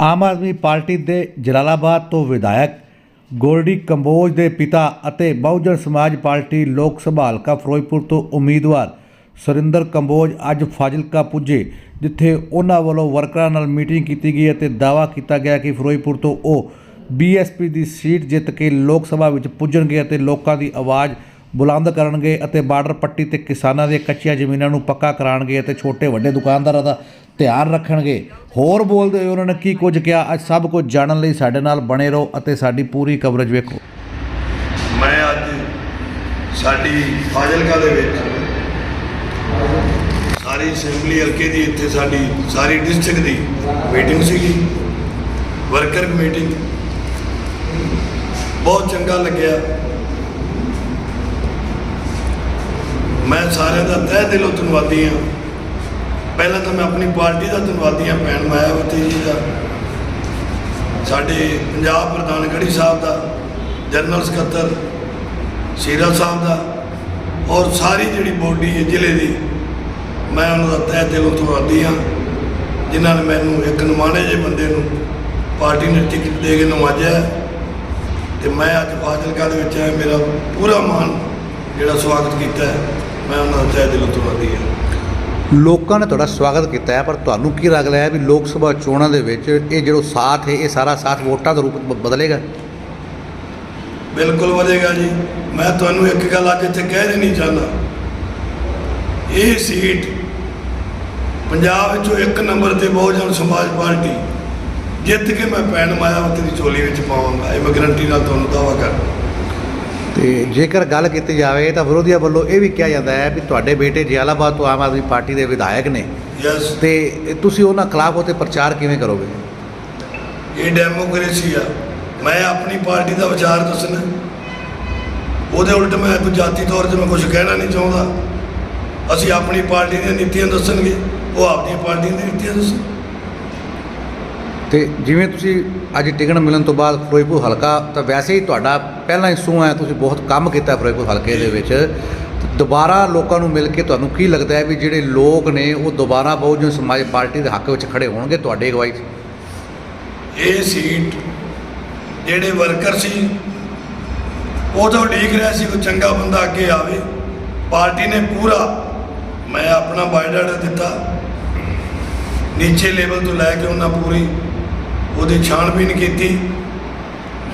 Aam Aadmi party ਦੇ ਜਲਾਲਾਬਾਦ ਤੋਂ ਵਿਧਾਇਕ ਗੋਲਡੀ ਕੰਬੋਜ ਦੇ ਪਿਤਾ ਅਤੇ ਬਹੁਜਨ ਸਮਾਜ ਪਾਰਟੀ ਲੋਕ ਸਭਾ ਹਲਕਾ ਫਿਰੋਜ਼ਪੁਰ ਤੋਂ ਉਮੀਦਵਾਰ ਸੁਰਿੰਦਰ ਕੰਬੋਜ ਅੱਜ ਫਾਜ਼ਿਲਕਾ ਪੁੱਜੇ, ਜਿੱਥੇ ਉਹਨਾਂ ਵੱਲੋਂ ਵਰਕਰਾਂ ਨਾਲ ਮੀਟਿੰਗ ਕੀਤੀ ਗਈ ਅਤੇ ਦਾਅਵਾ ਕੀਤਾ ਗਿਆ ਕਿ ਫਿਰੋਜ਼ਪੁਰ ਤੋਂ ਉਹ ਬੀਐਸਪੀ ਦੀ ਸੀਟ ਜਿੱਤ ਕੇ ਲੋਕ ਸਭਾ ਵਿੱਚ ਪੁੱਜਣਗੇ ਅਤੇ ਲੋਕਾਂ ਦੀ ਆਵਾਜ਼ ਬੁਲੰਦ ਕਰਨਗੇ ਅਤੇ ਬਾਰਡਰ ਪੱਟੀ ਤੇ ਕਿਸਾਨਾਂ ਦੀਆਂ ਕੱਚੀਆਂ ਜ਼ਮੀਨਾਂ ਨੂੰ ਪੱਕਾ ਕਰਾਉਣਗੇ ਅਤੇ ਛੋਟੇ ਵੱਡੇ ਦੁਕਾਨਦਾਰਾਂ ਦਾ ਧਿਆਨ ਰੱਖਣਗੇ। ਹੋਰ ਬੋਲਦੇ ਹੋਏ ਉਹਨਾਂ ਨੇ ਕੀ ਕੁਝ ਕਿਹਾ? ਅੱਜ ਸਭ ਕੁਝ ਜਾਣਨ ਲਈ ਸਾਡੇ ਨਾਲ ਬਣੇ ਰਹੋ ਅਤੇ ਸਾਡੀ ਪੂਰੀ ਕਵਰੇਜ ਵੇਖੋ। ਮੈਂ ਅੱਜ ਸਾਡੀ ਫਾਜ਼ਿਲਕਾ ਦੇ ਵਿੱਚ ਸਾਰੀ ਅਸੈਂਬਲੀ ਹਲਕੇ ਦੀ ਇੱਥੇ ਸਾਡੀ ਸਾਰੀ ਡਿਸਟ੍ਰਿਕਟ ਦੀ ਮੀਟਿੰਗ ਸੀਗੀ। Worker meeting. ਬਹੁਤ ਚੰਗਾ ਲੱਗਿਆ। ਮੈਂ ਸਾਰਿਆਂ ਦਾ ਤਹਿ ਦਿਲੋਂ ਧੰਨਵਾਦੀ ਹਾਂ। ਪਹਿਲਾਂ ਤਾਂ ਮੈਂ ਆਪਣੀ ਪਾਰਟੀ ਦਾ ਧੰਨਵਾਦੀ ਹਾਂ ਭੈਣ ਮਾਇਆਵਤੀ ਜੀ ਦਾ, ਸਾਡੇ ਪੰਜਾਬ ਪ੍ਰਧਾਨ ਗੜੀ ਸਾਹਿਬ ਦਾ, ਜਨਰਲ ਸਕੱਤਰ ਸ਼ੀਰਾ ਸਾਹਿਬ ਦਾ ਔਰ ਸਾਰੀ ਜਿਹੜੀ ਬੋਡੀ ਹੈ ਜ਼ਿਲ੍ਹੇ ਦੀ, ਮੈਂ ਉਹਨਾਂ ਦਾ ਤਹਿ ਦਿਲੋਂ ਧੰਨਵਾਦੀ ਹਾਂ, ਜਿਨ੍ਹਾਂ ਨੇ ਮੈਨੂੰ ਇੱਕ ਨਮਾਣੇ ਜਿਹੇ ਬੰਦੇ ਨੂੰ ਪਾਰਟੀ ਨੇ ਟਿਕਟ ਦੇ ਕੇ ਨਵਾਜਿਆ ਹੈ। ਤੇ ਮੈਂ ਅੱਜ ਫਾਜ਼ਿਲਕਾ ਦੇ ਵਿੱਚ ਆਇਆ, ਮੇਰਾ ਪੂਰਾ ਮਾਨ ਜਿਹੜਾ ਸਵਾਗਤ ਕੀਤਾ ਹੈ, ਮੈਂ ਉਹਨਾਂ ਦਾ ਤਹਿ ਦਿਲੋਂ ਧੰਨਵਾਦੀ ਹਾਂ ਲੋਕਾਂ ਨੇ ਤੁਹਾਡਾ ਸਵਾਗਤ ਕੀਤਾ ਹੈ, ਪਰ ਤੁਹਾਨੂੰ ਕੀ ਲੱਗ ਰਿਹਾ ਵੀ ਲੋਕ ਸਭਾ ਚੋਣਾਂ ਦੇ ਵਿੱਚ ਇਹ ਜਿਹੜਾ ਸਾਥ ਹੈ, ਇਹ ਸਾਰਾ ਸਾਥ ਵੋਟਾਂ ਦੇ ਰੂਪ ਵਿੱਚ ਬਦਲੇਗਾ? ਬਿਲਕੁਲ ਵਧੇਗਾ ਜੀ। ਮੈਂ ਤੁਹਾਨੂੰ ਇੱਕ ਗੱਲ ਅੱਜ ਇੱਥੇ ਕਹਿ ਦੇਣੀ ਚਾਹੁੰਦਾ। ਇਹ ਸੀਟ ਪੰਜਾਬ ਵਿੱਚੋਂ ਇੱਕ ਨੰਬਰ ਤੇ ਬਹੁਜਨ ਸਮਾਜ ਪਾਰਟੀ ਜਿੱਤ ਕੇ ਮੈਂ ਪੈਣ ਮਾਇਆਵਤੀ ਦੀ ਚੋਲੀ ਵਿੱਚ ਪਾਵਾਂਗਾ। ਇਹ ਮੈਂ ਗਰੰਟੀ ਨਾਲ ਤੁਹਾਨੂੰ ਦਾਅਵਾ ਕਰਦਾ। ਤੇ ਜੇਕਰ ਗੱਲ ਕੀਤੀ ਜਾਵੇ ਤਾਂ ਵਿਰੋਧੀਆਂ ਵੱਲੋਂ ਇਹ ਵੀ ਕਿਹਾ ਜਾਂਦਾ ਹੈ ਵੀ ਤੁਹਾਡੇ ਬੇਟੇ ਜਲਾਲਾਬਾਦ ਤੋਂ ਆਮ ਆਦਮੀ ਪਾਰਟੀ ਦੇ ਵਿਧਾਇਕ ਨੇ। ਯੈਸ ਤੇ ਤੁਸੀਂ ਉਹਨਾਂ ਖਿਲਾਫ ਉਤੇ ਪ੍ਰਚਾਰ ਕਿਵੇਂ ਕਰੋਗੇ? ਇਹ ਡੈਮੋਕ੍ਰੇਸੀ ਆ। ਮੈਂ ਆਪਣੀ ਪਾਰਟੀ ਦਾ ਵਿਚਾਰ ਦੱਸਣਾ। ਉਹਦੇ ਉਲਟ ਮੈਂ ਕੋਈ ਜਾਤੀ ਤੌਰ ਤੇ ਮੈਂ ਕੁਝ ਕਹਿਣਾ ਨਹੀਂ ਚਾਹੁੰਦਾ। ਅਸੀਂ ਆਪਣੀ ਪਾਰਟੀ ਦੀਆਂ ਨੀਤੀਆਂ ਦੱਸਣਗੇ। ਉਹ ਆਪਣੀ ਪਾਰਟੀ ਦੀਆਂ ਨੀਤੀਆਂ ਦੱਸਣ। ਤੇ ਜਿਵੇਂ ਤੁਸੀਂ ਅੱਜ ਟਿਕਣ ਮਿਲਣ ਤੋਂ ਬਾਅਦ ਫਿਰੋਜ਼ਪੁਰ ਹਲਕਾ ਤਾਂ ਵੈਸੇ ਹੀ ਤੁਹਾਡਾ ਪਹਿਲਾਂ ਹੀ ਸੂਹ ਹੈ ਤੁਸੀਂ ਬਹੁਤ ਕੰਮ ਕੀਤਾ ਫਿਰੋਜ਼ਪੁਰ ਹਲਕੇ ਦੇ ਵਿੱਚ। ਦੁਬਾਰਾ ਲੋਕਾਂ ਨੂੰ ਮਿਲ ਕੇ ਤੁਹਾਨੂੰ ਕੀ ਲੱਗਦਾ ਹੈ ਵੀ ਜਿਹੜੇ ਲੋਕ ਨੇ, ਉਹ ਦੁਬਾਰਾ ਬਹੁਜਨ ਸਮਾਜ ਪਾਰਟੀ ਦੇ ਹੱਕ ਵਿੱਚ ਖੜੇ ਹੋਣਗੇ ਤੁਹਾਡੇ ਅਗਵਾਈ 'ਚ ਇਹ ਸੀਟ ਜਿਹੜੇ ਵਰਕਰ ਸੀ, ਉਹ ਤਾਂ ਉਡੀਕ ਰਿਹਾ ਸੀ ਕੋਈ ਚੰਗਾ ਬੰਦਾ ਅੱਗੇ ਆਵੇ। ਪਾਰਟੀ ਨੇ ਪੂਰਾ ਮੈਂ ਆਪਣਾ ਬਾਇਓਡਾਟਾ ਦਿੱਤਾ। ਨੀਚੇ ਲੈਵਲ ਤੋਂ ਲੈ ਕੇ ਉਹਨਾਂ ਪੂਰੀ ਉਹਦੀ ਛਾਣਬੀਨ ਕੀਤੀ।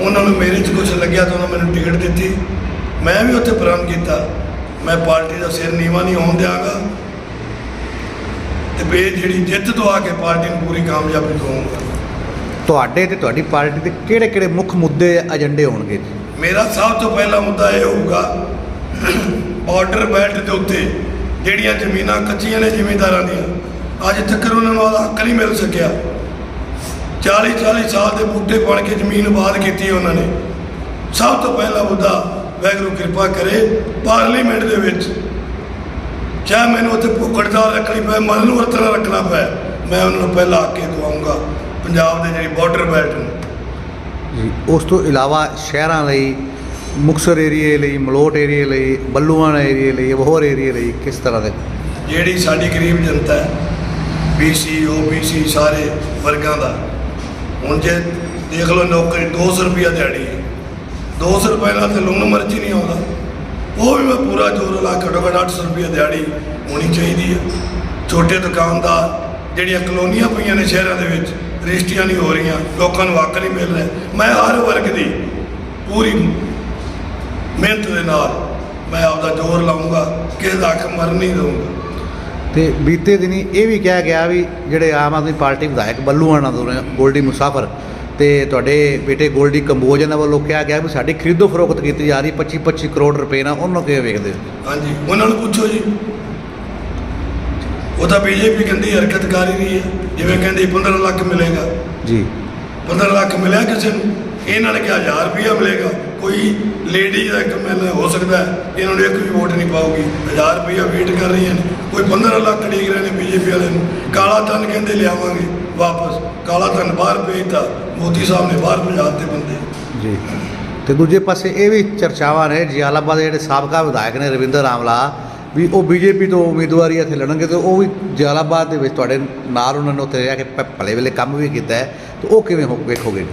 ਉਹਨਾਂ ਨੂੰ ਮੇਰੇ 'ਚ ਕੁਝ ਲੱਗਿਆ ਤਾਂ ਉਹਨਾਂ ਮੈਨੂੰ ਟਿਕਟ ਦਿੱਤੀ। ਮੈਂ ਵੀ ਉੱਥੇ ਪ੍ਰਣ ਕੀਤਾ। ਮੈਂ ਪਾਰਟੀ ਦਾ ਸਿਰ ਨੀਵਾ ਨਹੀਂ ਹੋਣ ਦਿਆਂਗਾ। ਤੇ ਬੇ ਜਿਹੜੀ ਜਿੱਤ ਤੋਂ ਆ ਕੇ ਪਾਰਟੀ ਨੂੰ ਪੂਰੀ ਕਾਮਯਾਬੀ ਦਵਾਉਂਗਾ। ਤੁਹਾਡੇ ਤੇ ਤੁਹਾਡੀ ਪਾਰਟੀ ਦੇ ਕਿਹੜੇ ਕਿਹੜੇ ਮੁੱਖ ਮੁੱਦੇ ਏਜੰਡੇ ਹੋਣਗੇ? ਮੇਰਾ ਸਭ ਤੋਂ ਪਹਿਲਾ ਮੁੱਦਾ ਇਹ ਹੋਊਗਾ ਬਾਰਡਰ ਬੈਲਟ ਦੇ ਉੱਤੇ ਜਿਹੜੀਆਂ ਜ਼ਮੀਨਾਂ ਕੱਚੀਆਂ ਨੇ ਜ਼ਿਮੀਂਦਾਰਾਂ ਦੀਆਂ ਅੱਜ ਤੱਕ ਉਹਨਾਂ ਨੂੰ ਉਹਦਾ ਹੱਕ ਨਹੀਂ ਮਿਲ ਸਕਿਆ। 40 40 ਸਾਲ ਦੇ ਬੂਟੇ ਬਣ ਕੇ ਜ਼ਮੀਨ ਆਬਾਦ ਕੀਤੀ ਉਹਨਾਂ ਨੇ। ਸਭ ਤੋਂ ਪਹਿਲਾ ਮੁੱਦਾ ਵੈਗਰੂ ਕਿਰਪਾ ਕਰੇ ਪਾਰਲੀਮੈਂਟ ਦੇ ਵਿੱਚ। ਚਾਹੇ ਮੈਨੂੰ ਉੱਥੇ ਭੁੱਖੜਦਾਰ ਰੱਖਣੀ ਪਏ ਮਨ ਨੂੰ ਵਰਤਣਾ ਰੱਖਣਾ ਪਏ ਮੈਂ ਉਹਨਾਂ ਨੂੰ ਪਹਿਲਾਂ ਆ ਕੇ ਦਵਾਉਂਗਾ ਪੰਜਾਬ ਦੇ ਜਿਹੜੀ ਬਾਰਡਰ ਬੈਲਟ ਨੂੰ। ਜੀ ਉਸ ਤੋਂ ਇਲਾਵਾ ਸ਼ਹਿਰਾਂ ਲਈ ਮੁਕਸਰ ਏਰੀਏ ਲਈ ਮਲੋਟ ਏਰੀਏ ਲਈ ਬੱਲੂਆਣਾ ਏਰੀਏ ਲਈ ਹੋਰ ਏਰੀਏ ਲਈ ਕਿਸ ਤਰ੍ਹਾਂ ਦੇ? ਜਿਹੜੀ ਸਾਡੀ ਗਰੀਬ ਜਨਤਾ ਹੈ ਬੀਸੀ ਓਬੀਸੀ ਸਾਰੇ ਵਰਗਾਂ ਦਾ। ਹੁਣ ਜੇ ਦੇਖ ਲਓ ਨੌਕਰੀ 200 ਰੁਪਿਆ ਦਿਹਾੜੀ ਹੈ। 200 ਰੁਪਏ ਨਾਲ ਤੇ ਲੂਣ ਮਰਜ਼ੀ ਨਹੀਂ ਆਉਂਦਾ। ਉਹ ਵੀ ਮੈਂ ਪੂਰਾ ਜ਼ੋਰ ਲਾ ਘੱਟੋ ਘੱਟ 800 ਰੁਪਿਆ ਦਿਹਾੜੀ ਹੋਣੀ ਚਾਹੀਦੀ ਹੈ। ਛੋਟੇ ਦੁਕਾਨਦਾਰ ਜਿਹੜੀਆਂ ਕਲੋਨੀਆਂ ਪਈਆਂ ਨੇ ਸ਼ਹਿਰਾਂ ਦੇ ਵਿੱਚ, ਰਜਿਸਟਰੀਆਂ ਨਹੀਂ ਹੋ ਰਹੀਆਂ, ਲੋਕਾਂ ਨੂੰ ਹੱਕ ਨਹੀਂ ਮਿਲ ਰਿਹਾ। ਮੈਂ ਹਰ ਵਰਗ ਦੀ ਪੂਰੀ ਮਿਹਨਤ ਦੇ ਨਾਲ ਮੈਂ ਆਪਦਾ ਜ਼ੋਰ ਲਾਉਂਗਾ ਕਿਸੇ ਦਾ ਹੱਕ ਮਰਨ ਨਹੀਂ ਦਊਂਗਾ। ਤੇ ਬੀਤੇ ਦਿਨੀ ਇਹ ਵੀ ਕਿਹਾ ਗਿਆ ਵੀ ਜਿਹੜੇ ਆਮ ਆਦਮੀ ਪਾਰਟੀ ਵਿਧਾਇਕ ਬੱਲੂਆਣਾ ਤੋਂ ਨੇ ਗੋਲਡੀ ਮੁਸਾਫਰ ਤੇ ਤੁਹਾਡੇ ਬੇਟੇ ਗੋਲਡੀ ਕੰਬੋਜ ਇਹਨਾਂ ਵੱਲੋਂ ਕਿਹਾ ਗਿਆ ਵੀ ਸਾਡੀ ਖਰੀਦੋ ਫਰੋਖਤ ਕੀਤੀ ਜਾ ਰਹੀ 25 25 ਕਰੋੜ ਰੁਪਏ ਨਾਲ ਉਹਨੂੰ ਕਿਵੇਂ ਵੇਖਦੇ ਹੋ? ਹਾਂਜੀ ਉਹਨਾਂ ਨੂੰ ਪੁੱਛੋ ਜੀ। ਉਹ ਤਾਂ ਬੀਜੇਪੀ ਕਹਿੰਦੀ ਹਰਕਤ ਕਰ ਹੀ ਰਹੀ ਹੈ ਜਿਵੇਂ ਕਹਿੰਦੀ 15 ਲੱਖ ਮਿਲੇਗਾ। ਜੀ। 15 ਲੱਖ ਮਿਲਿਆ ਕਿਸੇ ਨੂੰ ਇਹਨਾਂ ਨੇ ਕਿਹਾ 1000 ਰੁਪਇਆ ਮਿਲੇਗਾ। ਕੋਈ ਲੇਡੀ ਦਾ ਇੱਕ ਮਿਲ ਹੋ ਸਕਦਾ ਇਹਨਾਂ ਨੂੰ ਇੱਕ ਵੀ ਵੋਟ ਨਹੀਂ ਪਾਉਗੀ 1000 ਰੁਪਇਆ ਵੇਟ ਕਰ ਰਹੀਆਂ ਨੇ। ਕੋਈ 15 ਲੱਖ ਡੀਕ ਰਹੇ ਨੇ ਬੀਜੇਪੀ ਵਾਲੇ ਨੂੰ ਕਾਲਾ ਧਨ ਕਹਿੰਦੇ ਲਿਆਵਾਂਗੇ ਵਾਪਸ ਕਾਲਾ ਧਨ ਬਾਹਰ ਭੇਜਤਾ ਮੋਦੀ ਸਾਹਿਬ ਨੇ ਬਾਹਰ ਭਜਾ ਦਿੱਤੇ ਬੰਦੇ। ਜੀ। ਤੇ ਦੂਜੇ ਪਾਸੇ ਇਹ ਵੀ ਚਰਚਾਵਾਂ ਨੇ ਜਲਾਲਾਬਾਦ ਦੇ ਜਿਹੜੇ ਸਾਬਕਾ ਵਿਧਾਇਕ ਨੇ ਰਵਿੰਦਰ ਆਮਲਾ ਵੀ ਉਹ ਬੀਜੇਪੀ ਤੋਂ ਉਮੀਦਵਾਰੀ ਇੱਥੇ ਲੜਨਗੇ ਤੇ ਉਹ ਵੀ ਜਲਾਲਾਬਾਦ ਦੇ ਵਿੱਚ ਤੁਹਾਡੇ ਨਾਲ ਉਹਨਾਂ ਨੇ ਉੱਥੇ ਰਹਿ ਕੇ ਭਲੇ ਵੇਲੇ ਕੰਮ ਵੀ ਕੀਤਾ ਹੈ ਤੇ ਉਹ ਕਿਵੇਂ ਹੋ ਵੇਖੋਗੇ?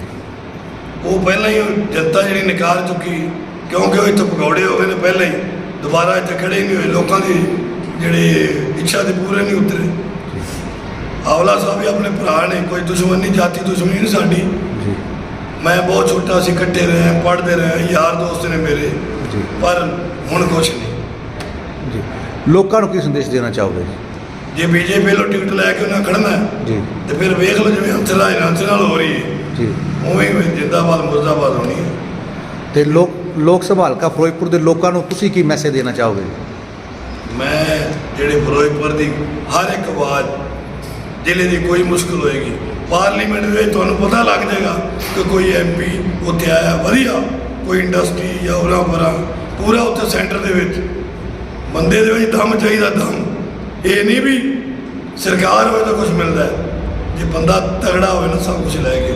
ਉਹ ਪਹਿਲਾਂ ਹੀ ਜਨਤਾ ਜਿਹੜੀ ਨਿਕਾਲ ਚੁੱਕੀ ਕਿਉਂਕਿ ਉਹ ਇੱਥੇ ਪਕੌੜੇ ਹੋ ਗਏ ਨੇ ਪਹਿਲਾਂ ਹੀ ਦੁਬਾਰਾ ਇੱਥੇ ਖੜੇ ਨਹੀਂ ਹੋਏ ਲੋਕਾਂ ਦੀ ਜਿਹੜੇ ਇੱਛਾ ਦੇ ਪੂਰੇ ਨਹੀਂ ਉਤਰੇ। ਆਵਲਾ ਸਾਹਿਬ ਵੀ ਆਪਣੇ ਭਰਾ ਨੇ ਕੋਈ ਦੁਸ਼ਮਣੀ ਜਾਤੀ ਦੁਸ਼ਮਣੀ ਨਹੀਂ ਸਾਡੀ। ਮੈਂ ਬਹੁਤ ਛੋਟਾ ਸੀ ਇਕੱਠੇ ਰਹੇ ਪੜ੍ਹਦੇ ਰਹੇ ਯਾਰ ਦੋਸਤ ਨੇ ਮੇਰੇ। ਪਰ ਹੁਣ ਕੁਛ ਨਹੀਂ। ਜੀ। ਲੋਕਾਂ ਨੂੰ ਕੀ ਸੰਦੇਸ਼ ਦੇਣਾ ਚਾਹੋਗੇ ਜੇ? ਬੀਜੇਪੀ ਲੋ ਟਿਕਟ ਲੈ ਕੇ ਉਹਨਾਂ ਖੜਨਾ ਹੈ, ਜੀ। ਤੇ ਫਿਰ ਵੇਖ ਲਓ ਜਿਵੇਂ ਅੰਤਰਾ ਰਾਜ ਨਾਲ ਹੋ ਰਹੀ ਹੈ। ਜੀ। ਉਵੇਂ ਹੀ ਜਿੰਦਾਬਾਦ ਮੁਰਦਾਬਾਦ ਹੋਣੀ ਹੈ। ਤੇ ਲੋਕ ਲੋਕ ਸਭਾ ਹਲਕਾ ਫਿਰੋਜ਼ਪੁਰ ਦੇ ਲੋਕਾਂ ਨੂੰ ਤੁਸੀਂ ਕੀ ਮੈਸੇਜ ਦੇਣਾ ਚਾਹੋਗੇ ਮੈਂ ਜਿਹੜੇ ਫਿਰੋਜ਼ਪੁਰ ਦੀ ਹਰ ਇੱਕ ਆਵਾਜ਼ ਜ਼ਿਲ੍ਹੇ ਦੀ ਕੋਈ ਮੁਸ਼ਕਲ ਹੋਏਗੀ। ਪਾਰਲੀਮੈਂਟ ਦੇ ਵਿੱਚ ਤੁਹਾਨੂੰ ਪਤਾ ਲੱਗ ਜਾਏਗਾ ਕਿ ਕੋਈ ਐਮਪੀ ਉੱਥੇ ਆਇਆ, ਵਧੀਆ, ਕੋਈ ਇੰਡਸਟਰੀ ਜਾਂ ਉਰਾ ਪਰਾ, ਪੂਰਾ ਉੱਥੇ ਸੈਂਟਰ ਦੇ ਵਿੱਚ। ਬੰਦੇ ਦੇ ਵਿੱਚ ਦਮ ਚਾਹੀਦਾ, ਦਮ। ਇਹ ਨਹੀਂ ਵੀ ਸਰਕਾਰ ਹੋਵੇ ਤਾਂ ਕੁਝ ਮਿਲਦਾ ਜੇ ਬੰਦਾ ਤਗੜਾ ਹੋਵੇ ਨਾ ਸਭ ਕੁਝ ਲੈ ਕੇ।